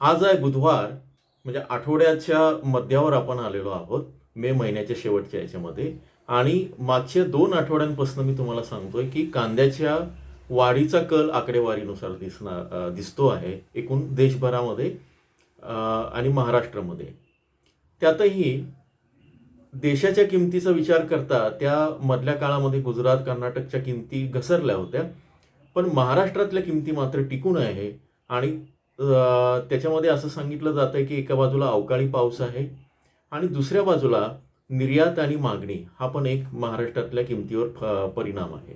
आज आहे बुधवार म्हणजे आठवड्याच्या मध्यावर आपण आलेलो आहोत मे महिन्याच्या शेवटच्या याच्यामध्ये. आणि मागच्या दोन आठवड्यांपासून मी तुम्हाला सांगतोय की कांद्याच्या वाढीचा कल आकडेवारीनुसार दिसणार दिसतो आहे एकूण देशभरामध्ये आणि महाराष्ट्रामध्ये. त्यातही देशाच्या किमतीचा विचार करता त्या मधल्या काळामध्ये गुजरात कर्नाटकच्या किमती घसरल्या होत्या पण महाराष्ट्रातल्या किमती मात्र टिकून आहे आणि त्याच्यामध्ये असं सांगितलं जातं आहे की एका बाजूला अवकाळी पाऊस आहे आणि दुसऱ्या बाजूला निर्यात आणि मागणी हा पण एक महाराष्ट्रातल्या किमतीवर फ- परिणाम आहे.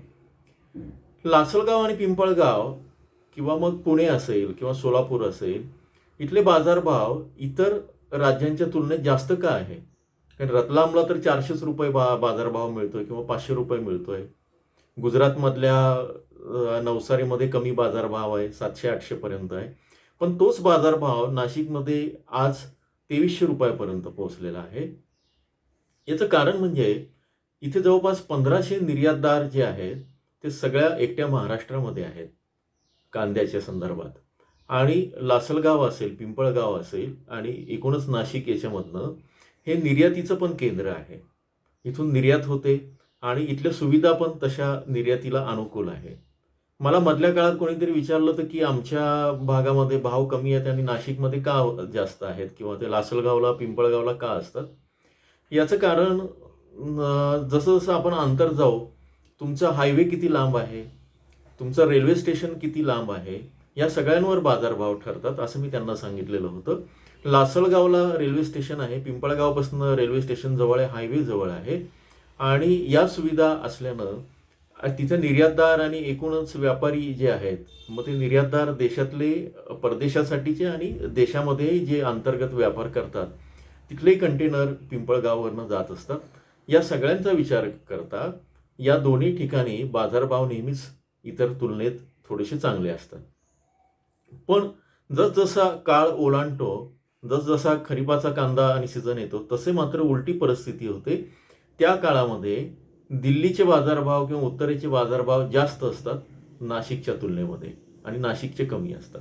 लासलगाव आणि पिंपळगाव किंवा मग पुणे असेल किंवा सोलापूर असेल इथले बाजारभाव इतर राज्यांच्या तुलनेत जास्त का आहे? कारण रतलामला तर चारशेच रुपये बा बाजारभाव मिळतोय किंवा पाचशे रुपये मिळतोय. गुजरातमधल्या नवसारीमध्ये कमी बाजारभाव आहे सातशे आठशेपर्यंत आहे. पण तोच बाजारभाव नाशिकमध्ये आज तेवीसशे रुपयापर्यंत पोहोचलेला आहे. याचं कारण म्हणजे इथे जवळपास पंधराशे निर्यातदार जे आहेत ते सगळ्या एकट्या महाराष्ट्रामध्ये आहेत कांद्याच्या संदर्भात. आणि लासलगाव असेल पिंपळगाव असेल आणि एकूणच नाशिक याच्यामधनं हे निर्यातीचं पण केंद्र आहे. इथून निर्यात होते आणि इथल्या सुविधा पण तशा निर्यातीला अनुकूल आहे. मला मधल्या काळात कोणीतरी विचारलं होतं की आमच्या भागामध्ये भाव कमी आहेत आणि नाशिकमध्ये का जास्त आहेत किंवा ते लासलगावला पिंपळगावला का असतात? याचं कारण जसं जसं आपण अंतर जाऊ तुमचा हायवे किती लांब आहे? तुमचं रेल्वे स्टेशन किती लांब आहे? या सगळ्यांवर बाजारभाव ठरतात असं मी त्यांना सांगितलेलं होतं. लासलगावला रेल्वे स्टेशन आहे पिंपळगावपासून रेल्वे स्टेशन जवळ आहे हायवे जवळ आहे. आणि या सुविधा असल्यानं तिथे निर्यातदार आणि एकूणच व्यापारी जे आहेत मग ते निर्यातदार देशातले परदेशासाठीचे आणि देशामध्ये जे अंतर्गत व्यापार करतात तिथले कंटेनर पिंपळगाववरनं जात असतात. या सगळ्यांचा विचार करता या दोन्ही ठिकाणी बाजारभाव नेहमीच इतर तुलनेत थोडेसे चांगले असतात. पण जसजसा काळ ओलांडतो जसजसा खरीपाचा कांदा आणि सीझन येतो तसे मात्र उलटी परिस्थिती होते. त्या काळामध्ये दिल्लीचे बाजारभाव किंवा उत्तरेचे बाजारभाव जास्त असतात नाशिकच्या तुलनेमध्ये आणि नाशिकचे कमी असतात.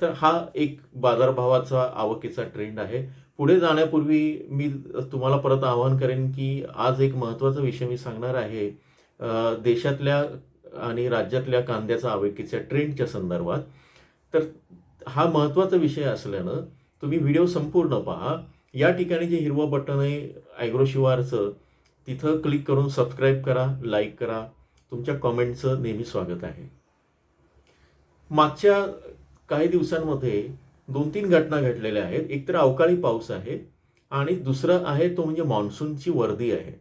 तर हा एक बाजारभावाचा आवकेचा ट्रेंड आहे. पुढे जाण्यापूर्वी मी तुम्हाला परत आवाहन करेन की आज एक महत्त्वाचा विषय मी सांगणार आहे देशातल्या आणि राज्यातल्या कांद्याचा आवकेच्या ट्रेंडच्या संदर्भात. तर हा महत्त्वाचा विषय असल्यानं तुम्ही व्हिडिओ संपूर्ण पहा. या ठिकाणी जे हिरवं बटन आहे ॲग्रो शिवारचं तिथं क्लिक करून सबस्क्राईब करा लाईक करा. तुमच्या कॉमेंटचं नेहमी स्वागत आहे. मागच्या काही दिवसांमध्ये दोन तीन घटना घडलेल्या आहेत. एक तर अवकाळी पाऊस आहे आणि दुसरं आहे तो म्हणजे मान्सूनची वर्दी आहे.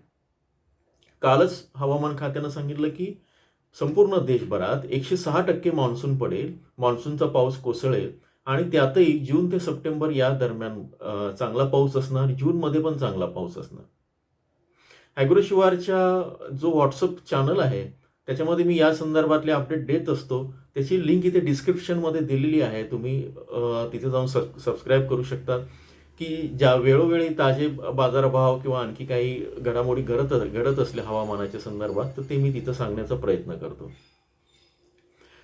कालच हवामान खात्यानं सांगितलं की संपूर्ण देशभरात एकशे सहा टक्के मान्सून पडेल. मान्सूनचा पाऊस कोसळेल आणि त्यातही जून ते सप्टेंबर या दरम्यान चांगला पाऊस असणार. जूनमध्ये पण चांगला पाऊस असणार. ॲग्रोशिवारच्या जो व्हॉट्सअप चॅनल आहे त्याच्यामध्ये मी या संदर्भातले अपडेट देत असतो. त्याची लिंक इथे डिस्क्रिप्शनमध्ये दिलेली आहे. तुम्ही तिथे जाऊन सब सबस्क्राईब करू शकता. की ज्या वेळोवेळी ताजे बाजारभाव किंवा आणखी काही घडामोडी घडत घडत असल्या हवामानाच्या संदर्भात तर ते मी तिथं सांगण्याचा प्रयत्न करतो.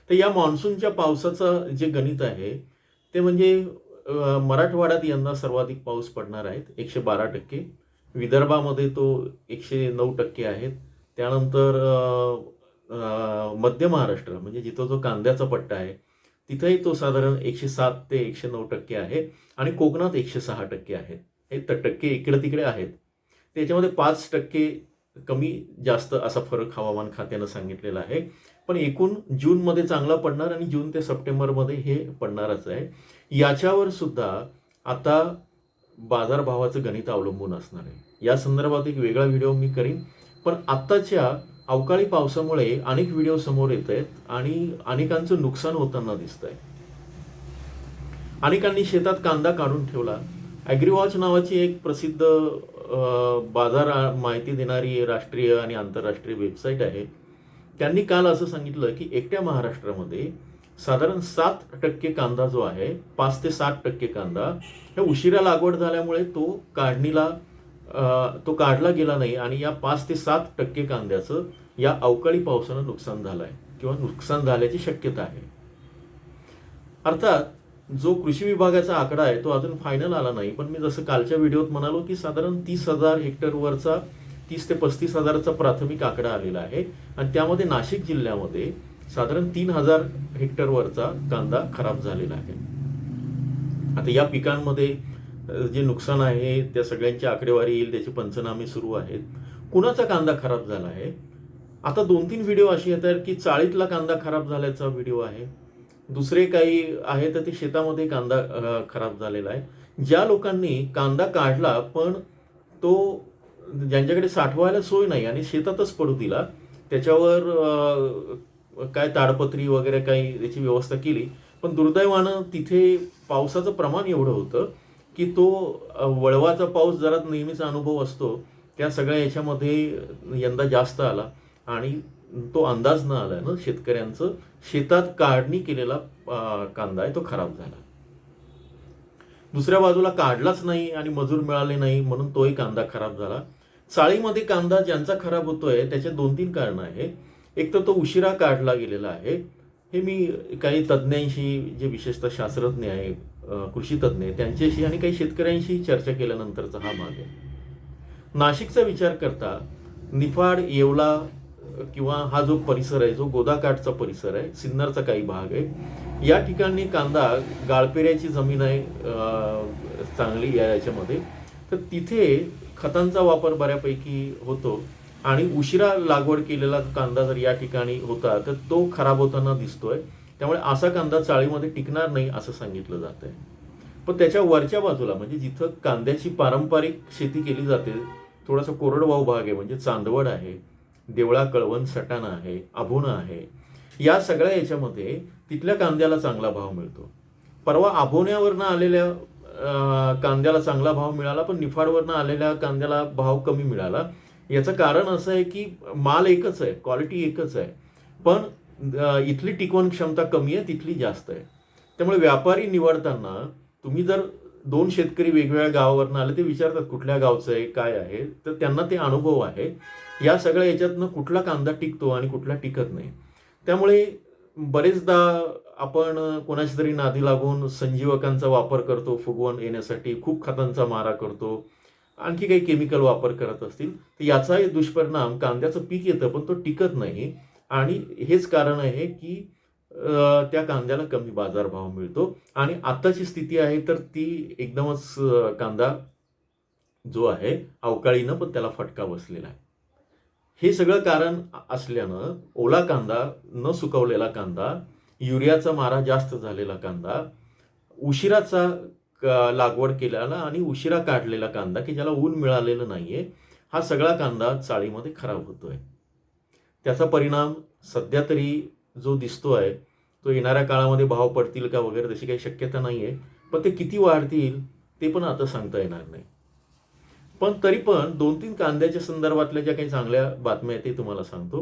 तर या मान्सूनच्या पावसाचं जे गणित आहे ते म्हणजे मराठवाड्यात यंदा सर्वाधिक पाऊस पडणार आहेत एकशे बारा टक्के. विदर्भामध्ये तो एकशे नऊ टक्के आहेत त्यानंतर मध्य महाराष्ट्र म्हणजे जिथं जो कांद्याचा पट्टा आहे तिथंही तो साधारण एकशे सात ते एकशे नऊ टक्के आहे आणि कोकणात एकशे सहा टक्के आहेत हे तर टक्के इकडे तिकडे आहेत. त्याच्यामध्ये पाच टक्के कमी जास्त असा फरक हवामान खात्यानं सांगितलेला आहे. पण एकूण जूनमध्ये चांगला पडणार आणि जून ते सप्टेंबरमध्ये हे पडणारच आहे. याच्यावर सुद्धा आता बाजारभावाचं गणित अवलंबून असणार आहे. या संदर्भात एक वेगळा व्हिडिओ मी करीन. पण आत्ताच्या अवकाळी पावसामुळे अनेक व्हिडिओ समोर येत आहेत आणि अनेकांचं नुकसान होताना दिसत आहे अनेकांनी शेतात कांदा काढून ठेवला. ॲग्रीवॉच नावाची एक प्रसिद्ध बाजार माहिती देणारी राष्ट्रीय आणि आंतरराष्ट्रीय वेबसाईट आहे. त्यांनी काल असं सांगितलं की एकट्या महाराष्ट्रामध्ये साधारण सात टक्के कांदा जो आहे पाच ते सात टक्के कांदा हे उशिरा लागवड झाल्यामुळे तो काढणीला तो काढला गेला नाही आणि या पाच ते सात टक्के कांद्याचं या अवकाळी पावसानं नुकसान झालं आहे किंवा नुकसान झाल्याची शक्यता आहे. अर्थात जो कृषी विभागाचा आकडा आहे तो अजून फायनल आला नाही पण मी जसं कालच्या व्हिडिओत म्हणालो की साधारण तीस हजार हेक्टरवरचा तीस ते पस्तीस हजाराचा प्राथमिक आकडा आलेला आहे. आणि त्यामध्ये नाशिक जिल्ह्यामध्ये साधारण तीन हजार हेक्टरवरचा कांदा खराब झालेला आहे. आता या पिकांमध्ये जे नुकसान आहे त्या सगळ्यांची आकडेवारी येईल त्याचे पंचनामे सुरू आहेत. कुणाचा कांदा खराब झाला आहे? आता दोन तीन व्हिडिओ अशी येतात की चाळीतला कांदा खराब झाल्याचा व्हिडिओ आहे. दुसरे काही आहे तर ते शेतामध्ये कांदा खराब झालेला आहे. ज्या लोकांनी कांदा काढला पण तो ज्यांच्याकडे साठवायला सोय नाही आणि शेतातच पडू दिला त्याच्यावर काय ताडपत्री वगैरे काही त्याची व्यवस्था केली. पण दुर्दैवानं तिथे पावसाचं प्रमाण एवढं होतं की तो वळवाचा पाऊस जरा नेहमीचा अनुभव असतो. त्या सगळ्या याच्यामध्ये यंदा जास्त आला आणि तो अंदाज न आला ना शेतकऱ्यांचं शेतात काढणी केलेला कांदा आहे तो खराब झाला. दुसऱ्या बाजूला काढलाच नाही आणि मजूर मिळाले नाही म्हणून तोही कांदा खराब झाला. चाळीमध्ये कांदा ज्यांचा खराब होतोय त्याचे दोन तीन कारणं आहेत. एक तर तो उशिरा काढला गेलेला आहे. हे मी काही तज्ज्ञांशी जे विशेषतः शास्त्रज्ञ आहे कृषीतज्ज्ञ कृषी तज्ज्ञ त्यांच्याशी आणि काही शेतकऱ्यांशी चर्चा केल्यानंतरचा हा भाग आहे. नाशिकचा विचार करता निफाड येवला किंवा हा जो परिसर आहे जो गोदाकाठचा परिसर आहे सिन्नरचा काही भाग आहे या ठिकाणी कांदा गाळपेऱ्याची जमीन आहे चांगली या याच्यामध्ये. तर तिथे खतांचा वापर बऱ्यापैकी होतो. आणि उशिरा लागवड केलेला कांदा जर या ठिकाणी होता तर तो खराब होताना दिसतोय. त्यामुळे असा कांदा चाळीमध्ये टिकणार नाही असं सांगितलं जात आहे पण त्याच्या वरच्या बाजूला म्हणजे जिथं कांद्याची पारंपरिक शेती केली जाते थोडासा कोरडवाहू भाग आहे म्हणजे चांदवड आहे देवळा कळवण सटाणा आहे अभोणा आहे या सगळ्या याच्यामध्ये तिथल्या कांद्याला चांगला भाव मिळतो. परवा आभोण्यावरनं आलेल्या कांद्याला चांगला भाव मिळाला पण निफाडवरनं आलेल्या कांद्याला भाव कमी मिळाला. याचं कारण असं आहे की माल एकच आहे क्वालिटी एकच आहे. पण इथली टिकवण क्षमता कमी आहे तिथली जास्त आहे. त्यामुळे व्यापारी निवडताना तुम्ही जर दोन शेतकरी वेगवेगळ्या गावावरनं आले ते विचारतात कुठल्या गावचं आहे काय आहे तर त्यांना ते अनुभव आहे. या सगळ्या याच्यातनं कुठला कांदा टिकतो आणि कुठला टिकत नाही. त्यामुळे बरेचदा आपण कोणाच्या तरी नादी लागून संजीवकांचा वापर करतो फुगवण येण्यासाठी खूप खतांचा मारा करतो. आणखी काही केमिकल वापर करत असतील तर याचाही दुष्परिणाम कांद्याचं पीक येतं पण तो टिकत नाही. आणि हेच कारण आहे की त्या कांद्याला कमी बाजारभाव मिळतो. आणि आत्ताची स्थिती आहे तर ती एकदमच कांदा जो आहे अवकाळीनं पण त्याला फटका बसलेला आहे. हे सगळं कारण असल्यानं ओला कांदा न सुकवलेला कांदा युरियाचा मारा जास्त झालेला कांदा उशिराचा लागवड केलेला आणि उशिरा काढलेला कांदा की ज्याला ऊन मिळालेलं नाहीये हा सगळा कांदा चाळीमध्ये खराब होतोय. त्याचा परिणाम सध्या तरी जो दिसतोय तो येणाऱ्या काळामध्ये भाव पडतील का वगैरे तशी काही शक्यता नाहीये पण ते किती वाढतील ते पण आता सांगता येणार नाही. पण तरी पण दोन तीन कांद्याच्या संदर्भातल्या ज्या काही चांगल्या बातम्या आहेत ते तुम्हाला सांगतो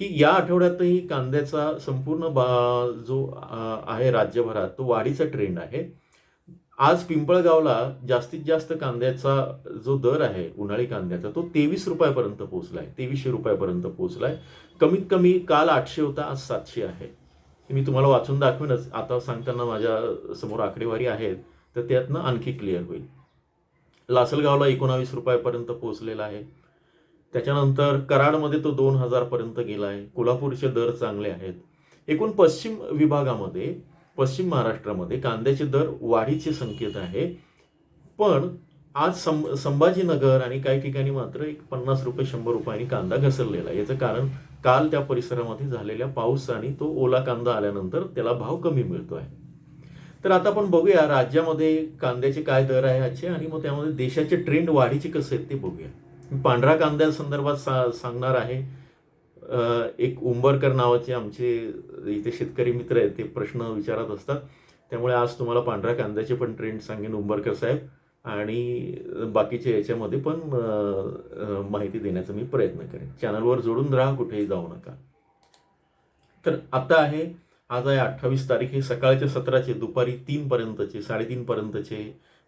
की या आठवड्यातही कांद्याचा संपूर्ण बा जो आहे राज्यभरात तो वाढीचा ट्रेंड आहे. आज पिंपळगावला जास्तीत जास्त कांद्याचा जो दर आहे उन्हाळी कांद्याचा तो तेवीस रुपयापर्यंत पोहोचलाय तेवीसशे रुपयापर्यंत पोहोचलाय. कमीत कमी काल आठशे होता आज सातशे आहे. मी तुम्हाला वाचून दाखवेनच. आता सांगताना माझ्यासमोर आकडेवारी आहेत तर त्यातनं आणखी क्लिअर होईल. लासलगावला एकोणावीस रुपयापर्यंत पोहोचलेला आहे. त्याच्यानंतर कराडमध्ये तो दोन हजारपर्यंत गेला आहे कोल्हापूरचे दर चांगले आहेत. एकूण पश्चिम विभागामध्ये पश्चिम महाराष्ट्रामध्ये कांद्याचे दर वाढीचे संकेत आहे. पण आज सं संभाजीनगर आणि काही ठिकाणी मात्र एक पन्नास रुपये शंभर रुपयांनी कांदा घसरलेला आहे. याचं कारण काल त्या परिसरामध्ये झालेल्या पाऊस आणि तो ओला कांदा आल्यानंतर त्याला भाव कमी मिळतो आहे. तर आता आपण बघूया राज्यामध्ये कांद्याचे काय दर आहे आजचे आणि मग त्यामध्ये देशाचे ट्रेंड वाढीचे कसे आहेत ते बघूया. पांढरा कांद्या संदर्भात सा सांगणार आहे. एक उंबरकर नावाचे आमचे इथे शेतकरी मित्र आहेत ते प्रश्न विचारत असतात. त्यामुळे आज तुम्हाला पांढऱ्या कांद्याचे पण ट्रेंड सांगेन उंबरकर साहेब आणि बाकीच्या याच्यामध्ये पण माहिती देण्याचा मी प्रयत्न करेन. चॅनलवर जोडून राहा कुठेही जाऊ नका. तर आता आहे आज आहे अठ्ठावीस तारीख हे सकाळच्या सतराचे दुपारी तीनपर्यंतचे साडेतीनपर्यंतचे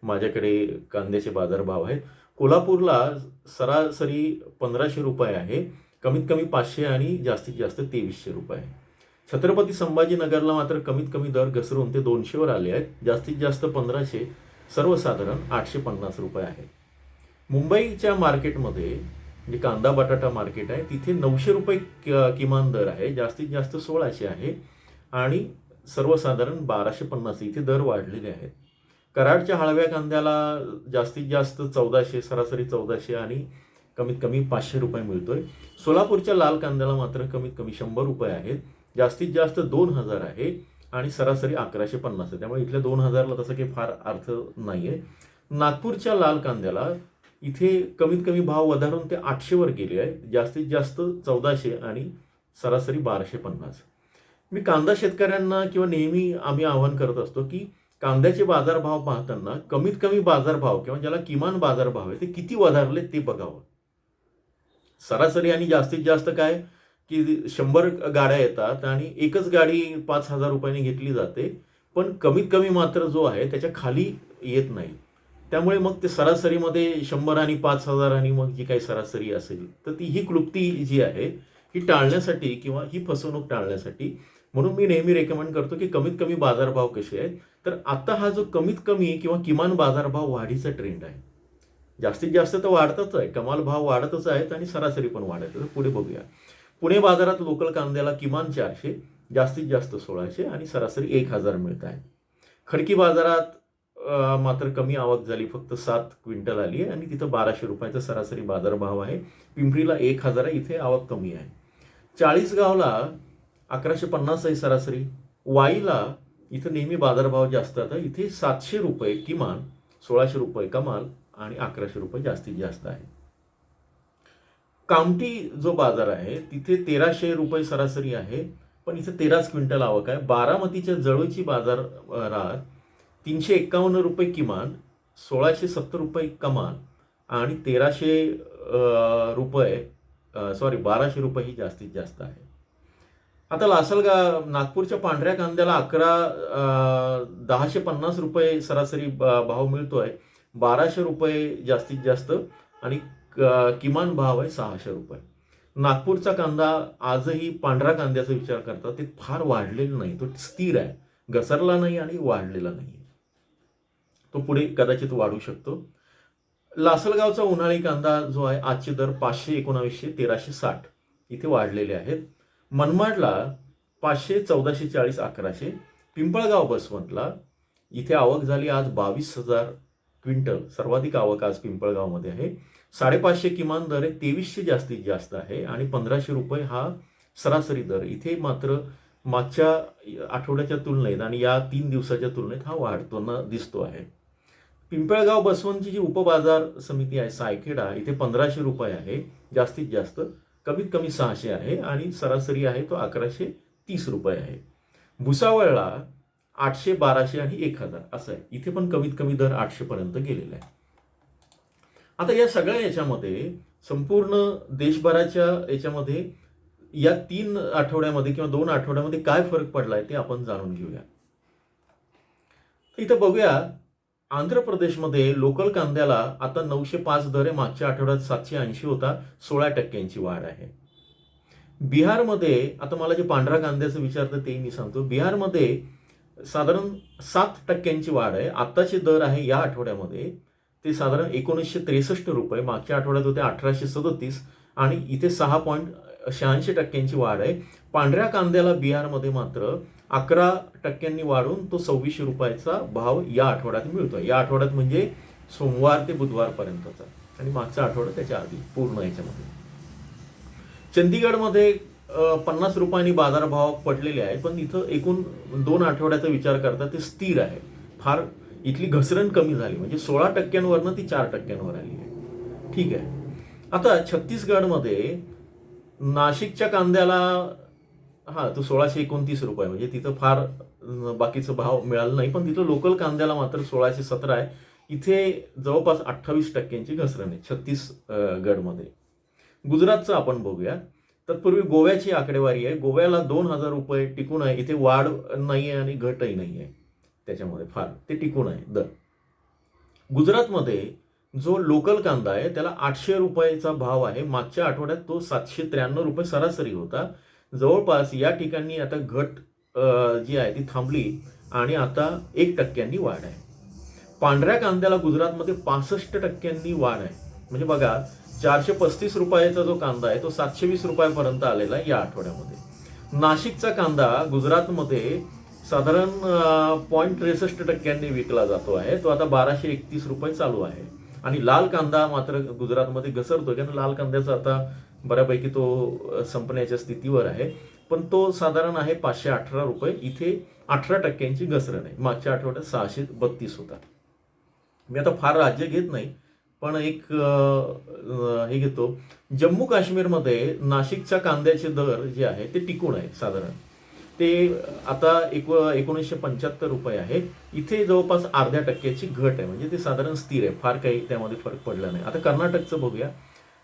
माझ्याकडे कांद्याचे बाजारभाव आहेत. कोल्हापूरला सरासरी पंधराशे रुपये आहे. कमीत कमी पाचशे आणि जास्तीत जास्त तेवीसशे रुपये. छत्रपती संभाजीनगरला मात्र कमीत कमी दर घसरून ते दोनशेवर आले आहेत. जास्तीत जास्त पंधराशे सर्वसाधारण आठशे पन्नास रुपये आहे. मुंबईच्या मार्केटमध्ये जे कांदा बटाटा मार्केट आहे तिथे नऊशे रुपये कि- किमान दर आहे. जास्तीत जास्त सोळाशे आहे. आणि सर्वसाधारण बाराशे पन्नास इथे दर वाढलेले आहेत. कराडच्या हळव्या कांद्याला जास्तीत जास्त चौदाशे सरासरी चौदाशे आणि कमीत कमी पाचशे रुपये मिळतोय. सोलापूरच्या लाल कांद्याला मात्र कमीत कमी शंभर रुपये आहेत. जास्तीत जास्त दोन हजार आहे आणि सरासरी अकराशे पन्नास आहे. त्यामुळे इथल्या दोन हजारला तसं काही फार अर्थ नाही आहे नागपूरच्या लाल कांद्याला इथे कमीत कमी भाव वधारून ते आठशेवर गेले आहे. जास्तीत जास्त चौदाशे आणि सरासरी बाराशे पन्नास. मी कांदा शेतकऱ्यांना किंवा नेहमी आम्ही आवाहन करत असतो की कांद्याचे बाजारभाव पाहताना कमीत कमी बाजारभाव किंवा ज्याला किमान बाजारभाव आहे ते किती वधारले ते बघावं. सरासरी आणि जास्तीत जास्त काय की शंभर गाड्या येतात आणि एकच गाडी पाच हजार रुपयाने घेतली जाते पण कमीत कमी मात्र जो आहे त्याच्याखाली येत नाही. त्यामुळे मग ते सरासरीमध्ये शंभर आणि पाच हजार आणि मग जी काही सरासरी असेल तर ती ही क्लुप्ती जी आहे ही टाळण्यासाठी किंवा ही फसवणूक टाळण्यासाठी. म्हणून मी नेहमी रेकमेंड करतो की कमीत कमी बाजारभाव कसे आहेत. तर आता हा जो कमीत कमी किंवा किमान बाजारभाव वाढीचा ट्रेंड आहे जास्तीत जास्त तर वाढतच आहे. कमाल भाव वाढतच आहेत आणि सरासरी पण वाढत आहे पुढे बघूया. पुणे बाजारात लोकल कांद्याला किमान चारशे जास्तीत जास्त सोळाशे आणि सरासरी एक हजार मिळत आहे. खडकी बाजारात मात्र कमी आवक झाली. फक्त सात क्विंटल आली आहे आणि तिथं बाराशे रुपयाचा सरासरी बाजारभाव आहे. पिंपरीला एक हजार आहे. इथे आवक कमी आहे. चाळीसगावला अकराशे पन्नास आहे सरासरी. वाईला इथं नेहमी बाजारभाव जास्त आता इथे सातशे रुपये किमान सोळाशे रुपये कमाल आणि अकराशे रुपये जास्तीत जास्त आहे. कामठी जो बाजार आहे तिथे तेराशे रुपये सरासरी आहे पण इथे तेराच क्विंटल आवक आहे. बारामतीच्या जवळची बाजार राहत तीनशे एक्कावन्न रुपये किमान सोळाशे सत्तर रुपये कमाल आणि तेराशे रुपये सॉरी बाराशे रुपये ही जास्तीत जास्त आहे. आता लासलगा नागपूरच्या पांढऱ्या कांद्याला अकरा दहाशे पन्नास रुपये सरासरी भाव भाव मिळतोय. बाराशे रुपये जास्तीत जास्त आणि क- किमान भाव आहे सहाशे रुपये. नागपूरचा कांदा आजही पांढरा कांद्याचा विचार करता ते फार वाढलेला नाही. तो स्थिर आहे. घसरला नाही आणि वाढलेला नाही. तो पुढे कदाचित वाढू शकतो. लासलगावचा उन्हाळी कांदा जो आहे आजचे दर पाचशे एकोणावीसशे तेराशे साठ इथे वाढलेले आहेत. मनमाडला पाचशे चौदाशे चाळीस अकराशे. पिंपळगाव बसवंतला इथे आवक झाली आज बावीस हजार क्विंटल सर्वाधिक आवक आज पिंपळगावमध्ये आहे. साडेपाचशे किमान दर आहे तेवीसशे जास्तीत जास्त आहे आणि पंधराशे रुपये हा सरासरी दर. इथे मात्र मागच्या आठवड्याच्या तुलनेत आणि या तीन दिवसाच्या तुलनेत हा वाढताना दिसतो आहे. पिंपळगाव बसवंतची जी उपबाजार समिती आहे सायखेडा इथे पंधराशे रुपये आहे जास्तीत जास्त. कमीत कमी सहाशे आहे आणि सरासरी आहे तो अकराशे तीस रुपये आहे. भुसावळला आठशे बाराशे आणि एक हजार. असं आहे. इथे पण कमीत कमी दर आठशेपर्यंत गेलेला आहे. आता या सगळ्या याच्यामध्ये संपूर्ण देशभराच्या याच्यामध्ये या तीन आठवड्यामध्ये किंवा दोन आठवड्यामध्ये काय फरक पडलाय ते आपण जाणून घेऊया. इथं बघूया आंध्र प्रदेशमध्ये लोकल कांद्याला आता नऊशे पाच दर आहे मागच्या आठवड्यात सातशे ऐंशी होता सोळा टक्क्यांची वाढ आहे. बिहारमध्ये आता मला जे पांढरा कांद्याचं विचारतं ते मी सांगतो. बिहारमध्ये साधारण सात टक्क्यांची वाढ आहे. आत्ताचे दर आहे या आठवड्यामध्ये. ते साधारण एकोणीसशे त्रेसष्ट रुपये. मागच्या आठवड्यात होते अठराशे सदतीस आणि इथे सहा पॉईंट शहाऐंशी टक्क्यांची वाढ आहे. पांढऱ्या कांद्याला बिहारमध्ये मात्र अकरा टक्क्यांनी वाढून तो सव्वीसशे रुपयाचा भाव या आठवड्यात मिळतोय. या आठवड्यात म्हणजे सोमवार ते बुधवारपर्यंतचा. आणि मागचा आठवडा त्याच्या आधी पूर्ण याच्यामध्ये. चंदीगडमध्ये पन्नास रुपयांनी बाजारभाव पडलेले आहेत पण इथं एकूण दोन आठवड्याचा विचार करता ते स्थिर आहे. फार इथली घसरण कमी झाली म्हणजे सोळा टक्क्यांवरनं ती चार टक्क्यांवर आली आहे. ठीक आहे. आता छत्तीसगडमध्ये नाशिकच्या कांद्याला हा तो सोळाशे एकोणतीस रुपये म्हणजे तिथं फार बाकीचं भाव मिळाला नाही पण तिथं लोकल कांद्याला मात्र सोळाशे सतरा आहे. इथे जवळपास अठ्ठावीस टक्क्यांची घसरण आहे छत्तीस गडमध्ये गुजरातचं आपण बघूया. तत्पूर्वी गोव्याची आकडेवारी आहे. गोव्याला दोन हजार रुपये टिकून आहे. इथे वाढ नाही आहे आणि घटही नाही आहे त्याच्यामध्ये फार. ते टिकून आहे. दर. गुजरातमध्ये जो लोकल कांदा आहे त्याला आठशे रुपयाचा भाव आहे. मागच्या आठवड्यात तो सातशे त्र्याण्णव रुपये सरासरी होता. जवळपास या ठिकाणी आता घट जी आहे ती थांबली आणि आता एक टक्क्यांनी वाढ आहे. पांढऱ्या कांद्याला गुजरातमध्ये पासष्ट टक्क्यांनी वाढ आहे. म्हणजे बघा चारशे पस्तीस रुपयाचा जो कांदा आहे तो सातशे वीस रुपयापर्यंत आलेला आहे या आठवड्यामध्ये. नाशिकचा कांदा गुजरातमध्ये साधारण पॉईंट त्रेसष्ट टक्क्यांनी विकला जातो आहे. तो आता बाराशे एकतीस रुपये चालू आहे. आणि लाल कांदा मात्र गुजरातमध्ये घसरतो कारण लाल कांद्याचा आता बऱ्यापैकी तो संपण्याच्या स्थितीवर आहे. पण तो साधारण आहे पाचशे अठरा रुपये. इथे अठरा टक्क्यांची घसरण आहे. मागच्या आठवड्यात सहाशे बत्तीस होता. मी आता फार राज्य घेत नाही पण एक हे घेतो. जम्मू काश्मीरमध्ये नाशिकच्या कांद्याचे दर जे आहे ते टिकून आहे साधारण. ते आता एक एकोणीसशे पंच्याहत्तर रुपये आहे इथे जवळपास अर्ध्या टक्क्याची घट आहे. म्हणजे ते साधारण स्थिर आहे. फार काही त्यामध्ये फरक पडला नाही. आता कर्नाटकचं बघूया.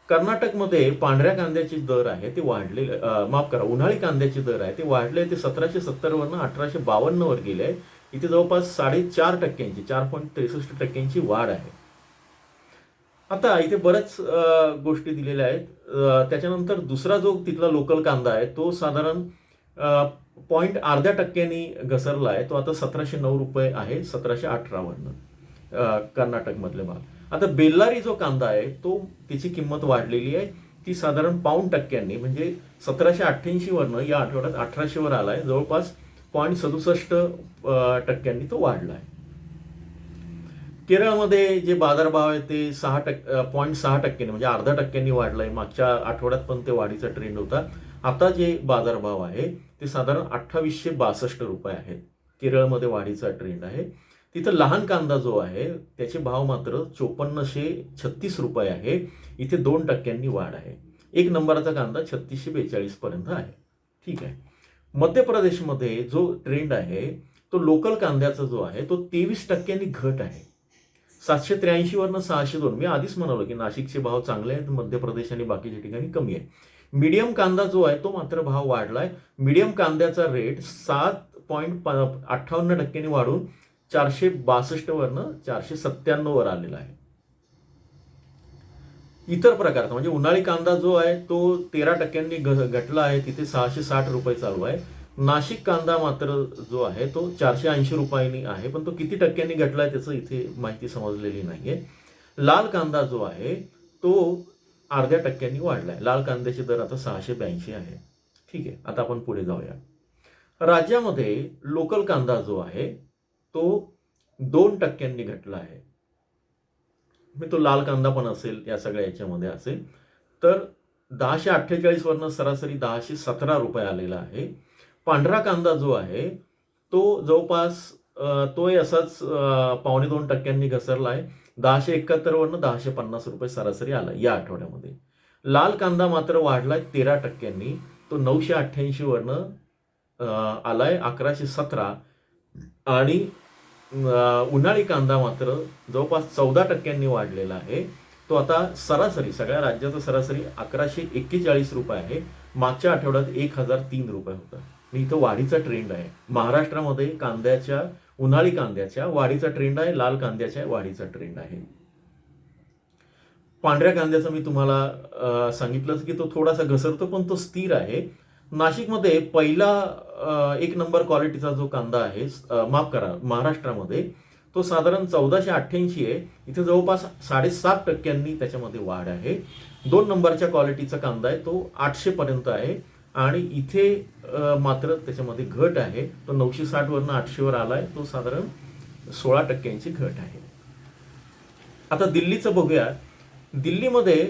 कर्नाटकमध्ये पांढऱ्या कांद्याचे दर आहे ते वाढले माफ करा उन्हाळी कांद्याचे दर आहे ते वाढले ते सतराशे सत्तरवरनं अठराशे बावन्नवर गेले आहे इथे जवळपास साडेचार टक्क्यांची चार पॉईंट त्रेसष्ट टक्क्यांची वाढ आहे. आता इथे बऱ्याच गोष्टी दिलेल्या आहेत. त्याच्यानंतर दुसरा जो तिथला लोकल कांदा आहे तो साधारण पॉईंट अर्ध्या टक्क्यांनी घसरला आहे. तो आता सतराशे नऊ रुपये आहे सतराशे अठरावन्न कर्नाटकमधले भाग. आता बेल्लारी जो कांदा आहे तो त्याची किंमत वाढलेली आहे. ती साधारण पाऊण टक्क्यांनी म्हणजे सतराशे अठ्ठ्याऐंशीवरनं या आठवड्यात अठराशेवर आला आहे जवळपास पॉईंट सदुसष्ट टक्क्यांनी तो वाढला आहे. केरळमध्ये जे बाजारभाव आहे ते सहा टक् पॉईंट सहा टक्क्यांनी म्हणजे अर्धा टक्क्यांनी वाढलं आहे मागच्या आठवड्यात पण ते वाढीचा ट्रेंड होता. आता जे बाजारभाव आहे ते साधारण अठ्ठावीसशे बासष्ट रुपये आहेत. केरळमध्ये वाढीचा ट्रेंड आहे. तिथं लहान कांदा जो आहे त्याचे भाव मात्र चोपन्नशे छत्तीस रुपये आहे. इथे दोन टक्क्यांनी वाढ आहे. एक नंबरचा कांदा छत्तीसशे बेचाळीसपर्यंत आहे. ठीक आहे. मध्य प्रदेशमध्ये जो ट्रेंड आहे तो लोकल कांद्याचा जो आहे तो तेवीस टक्क्यांनी घट आहे. सातशे त्र्याऐंशीवरनं सहाशे दोन. मी आधीच म्हणालो की नाशिकचे भाव चांगले आहेत मध्य प्रदेश आणि बाकीच्या ठिकाणी कमी आहे मीडियम कांदा जो आहे तो मात्र भाव वाढलाय. मीडियम कांद्याचा रेट सात पॉईंट अठ्ठावन्न टक्क्यांनी वाढून चारशे बासष्टवरनं चारशे सत्त्याण्णववर आलेला आहे. इतर प्रकारचा म्हणजे उन्हाळी कांदा जो आहे तो तेरा टक्क्यांनी घ- घटला आहे. तिथे सहाशे साठ रुपये चालू आहे. नाशिक कांदा मात्र जो आहे तो चारशे ऐंशी रुपयांनी आहे पण तो किती टक्क्यांनी घटला आहे त्याचं इथे माहिती समजलेली नाही आहे लाल कांदा जो आहे तो अर्ध्या टक्क्यांनी वाढला आहे लाल कांद्याचे दर आता सहाशे ब्याऐंशी आहे. ठीक आहे आता आपण पुढे जाऊया. राज्यामध्ये लोकल कांदा जो आहे तो दोन टक्क्यांनी घटला आहे. मी तो लाल कांदा पण असेल या सगळ्या याच्यामध्ये असेल तर दहाशे अठ्ठेचाळीसवरनं सरासरी दहाशे सतरा रुपये आलेला आहे. पांढरा कांदा जो आहे तो जवळपास तोही असाच पावणे दोन टक्क्यांनी घसरला आहे दहाशे एकाहत्तरवरनं दहाशे पन्नास रुपये सरासरी आला या आठवड्यामध्ये. लाल कांदा मात्र वाढला आहे तेरा टक्क्यांनी. तो नऊशे अठ्ठ्याऐंशीवरनं आला आहे अकराशे सतरा. आणि उन्हाळी कांदा मात्र जवळपास चौदा टक्क्यांनी वाढलेला आहे. तो आता सरासरी सगळ्या राज्याचा सरासरी अकराशे एक्केचाळीस रुपये आहे. मागच्या आठवड्यात एक हजार तीन रुपये होता. इथं वाढीचा ट्रेंड आहे. महाराष्ट्रामध्ये कांद्याच्या उन्हाळी कांद्याच्या वाढीचा ट्रेंड आहे लाल कांद्याच्या वाढीचा ट्रेंड आहे. पांढऱ्या कांद्याचं मी तुम्हाला सांगितलंच की तो थोडासा घसरतो पण तो स्थिर आहे. नाशिकमध्ये पहिला एक नंबर क्वालिटीचा जो कांदा आहे माफ करा महाराष्ट्रामध्ये तो साधारण चौदाशे अठ्ठ्याऐंशी आहे. इथे जवळपास साडेसात टक्क्यांनी त्याच्यामध्ये वाढ आहे. दोन नंबरच्या क्वालिटीचा कांदा आहे तो आठशे पर्यंत आहे. आणि इथे मात्र त्याच्यामध्ये घट आहे. तो नऊशे साठ वरनं आठशेवर आलाय. तो साधारण सोळा टक्क्यांची घट आहे. आता दिल्लीचं बघूया. दिल्लीमध्ये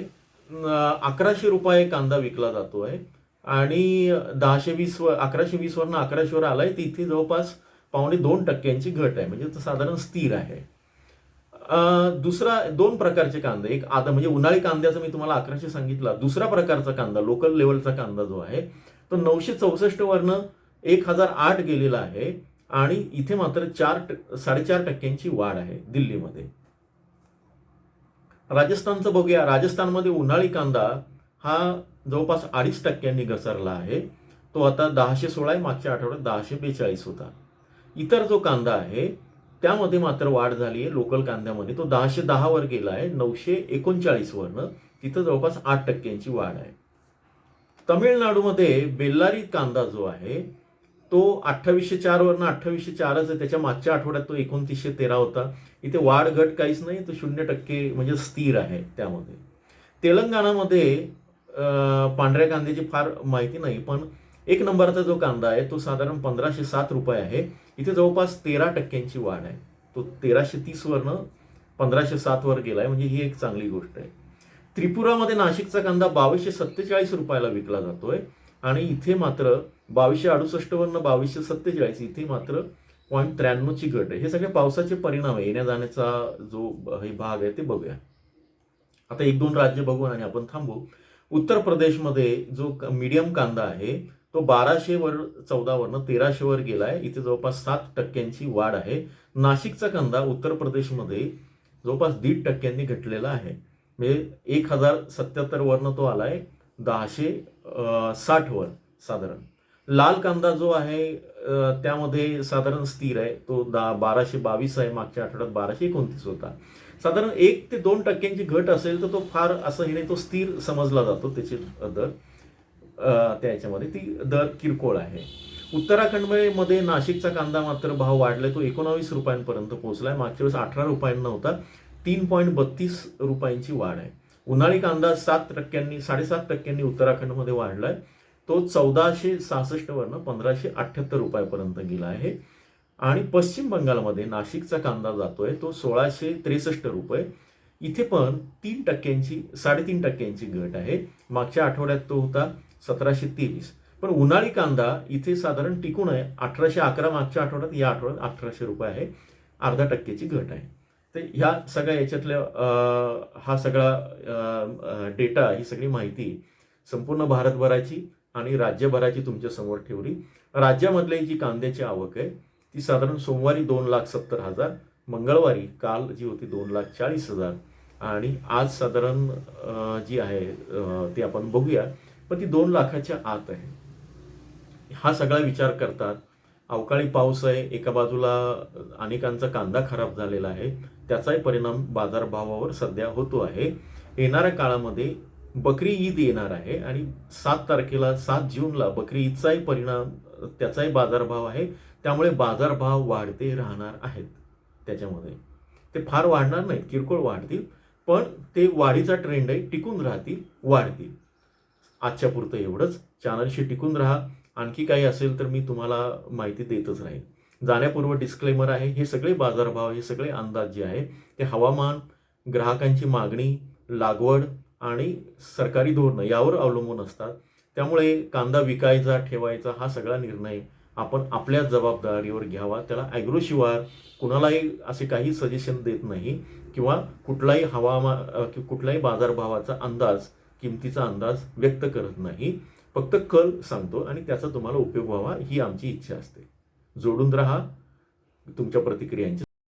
अकराशे रुपये कांदा विकला जातो आहे आणि दहाशे वीस व अकराशे वीस वरनं अकराशेवर आलाय. तिथे जवळपास पावणे दोन टक्क्यांची घट आहे. म्हणजे तो साधारण स्थिर आहे. दुसरा दोन प्रकारचे कांदे. एक आता म्हणजे उन्हाळी कांद्याचा मी तुम्हाला अकराशे सांगितला. दुसरा प्रकारचा कांदा लोकल लेवलचा कांदा जो आहे तो नऊशे चौसष्ट वरनं एक हजार आठ गेलेला आहे आणि इथे मात्र चार साडेचार टक्क्यांची वाढ आहे दिल्लीमध्ये. राजस्थानचं बघूया. राजस्थानमध्ये उन्हाळी कांदा हा जवळपास अडीच टक्क्यांनी घसरला आहे. तो आता दहाशे सोळा आहे. मागच्या आठवड्यात दहाशे बेचाळीस होता. इतर जो कांदा आहे त्यामध्ये मात्र वाढ झाली आहे लोकल कांद्यामध्ये. तो दहाशे दहावर गेला आहे नऊशे एकोणचाळीसवरनं तिथं जवळपास आठ टक्क्यांची वाढ आहे. तमिळनाडूमध्ये बेल्लारी कांदा जो आहे तो अठ्ठावीसशे चारवरनं अठ्ठावीसशे चारच आहे. त्याच्या मागच्या आठवड्यात तो एकोणतीसशे तेरा होता. इथे वाढ घट काहीच नाही तो शून्य टक्के म्हणजे स्थिर आहे त्यामध्ये. तेलंगणामध्ये पांढऱ्या कांद्याची फार माहिती नाही पण एक नंबरचा जो कांदा आहे तो साधारण पंधराशे सात रुपये आहे. इथे जवळपास तेरा टक्क्यांची वाढ आहे. तो तेराशे तीसवरनं पंधराशे सातवर गेला गेलाय म्हणजे ही एक चांगली गोष्ट आहे. त्रिपुरामध्ये नाशिकचा कांदा बावीसशे सत्तेचाळीस रुपयाला विकला जातोय आणि इथे मात्र बावीसशे अडुसष्टवरनं बावीसशे सत्तेचाळीस इथे मात्र पॉईंट त्र्याण्णवची घट आहे. हे सगळे पावसाचे परिणाम आहे. येण्या जाण्याचा जो हे भाग आहे ते बघूया. आता एक दोन राज्य बघून आणि आपण थांबू. उत्तर प्रदेशमध्ये जो मीडियम कांदा आहे तो बाराशे वर तेराशेवर तेराशे वर गेलाय. इथे जवळपास सात टक्क्यांची वाढ आहे. नाशिकचा कांदा उत्तर प्रदेशमध्ये जवळपास दीड टक्क्यांनी घटलेला आहे. म्हणजे एक हजार सत्याहत्तरवरनं तो आलाय. दहाशे साठवर साधारण. लाल कांदा जो आहे त्यामध्ये साधारण स्थिर आहे. तो दा बाराशे बावीस आहे. मागच्या आठवड्यात बाराशे एकोणतीस होता. साधारण एक ते दोन टक्क्यांची घट असेल तर तो फार असं हे नाही तो स्थिर समजला जातो. त्याचे दर. त्या याच्यामध्ये ती दर किरकोळ आहे. उत्तराखंडमध्ये नाशिकचा कांदा मात्र भाव वाढलाय. तो एकोणावीस रुपयांपर्यंत पोहोचलाय. मागच्या वेळेस अठरा रुपयांना होता तीन पॉईंट बत्तीस रुपयांची वाढ आहे. उन्हाळी कांदा सात टक्क्यांनी साडेसात टक्क्यांनी उत्तराखंडमध्ये वाढलाय. तो चौदाशे सहासष्टवरनं पंधराशे अठ्ठ्याहत्तर रुपयापर्यंत गेला आहे. आणि पश्चिम बंगालमध्ये नाशिकचा कांदा जातोय. तो सोळाशे त्रेसष्ट रुपये. इथे पण तीन टक्क्यांची साडेतीन टक्क्यांची घट आहे. मागच्या आठवड्यात तो होता सतराशे तेवीस. पण उन्हाळी कांदा इथे साधारण टिकून आहे. अठराशे अकरा मागच्या आठवड्यात या आठवड्यात अठराशे रुपये आहे. अर्धा टक्क्याची घट आहे. तर ह्या सगळ्या याच्यातल्या हा सगळा डेटा ही सगळी माहिती संपूर्ण भारतभराची आणि राज्यभराची तुमच्यासमोर ठेवली. राज्यामधले जी कांद्याची आवक आहे ती साधारण सोमवारी दोन लाख सत्तर हजार मंगळवारी काल जी होती दोन लाख चाळीस हजार आणि आज साधारण जी आहे ती आपण बघूया. पण ती दोन लाखाच्या आत आहे. हा सगळा विचार करतात. अवकाळी पाऊस आहे एका बाजूला अनेकांचा कांदा खराब झालेला आहे. त्याचाही परिणाम बाजारभावावर सध्या होतो आहे. येणाऱ्या काळामध्ये बकरी ईद येणार आहे आणि सात तारखेला सात जूनला बकरी ईदचाही परिणाम त्याचाही बाजारभाव आहे. त्यामुळे बाजारभाव वाढते राहणार आहेत त्याच्यामध्ये. ते फार वाढणार नाहीत किरकोळ वाढतील. पण ते वाढीचा ट्रेंड आहे टिकून राहतील वाढतील. आजच्या पुरतं एवढंच. चॅनलशी टिकून राहा. आणखी काही असेल तर मी तुम्हाला माहिती देतच राहील जाण्यापूर्व डिस्क्लेमर आहे हे सगळे बाजारभाव हे सगळे अंदाज जे आहे ते हवामान ग्राहकांची मागणी लागवड आणि सरकारी धोरणं यावर अवलंबून असतात. त्यामुळे कांदा विकायचा ठेवायचा हा सगळा निर्णय आपण आपल्या जबाबदारीवर घ्यावा. त्याला ॲग्रोशिवाय कुणालाही असे काही सजेशन देत नाही किंवा कुठलाही हवामान कुठलाही बाजारभावाचा अंदाज किमतीचा अंदाज व्यक्त करत नाही. फक्त कल सांगतो आणि त्याचा तुम्हाला उपयोग व्हावा ही आमची इच्छा असते. जोडून राहा. तुमच्या प्रतिक्रियांची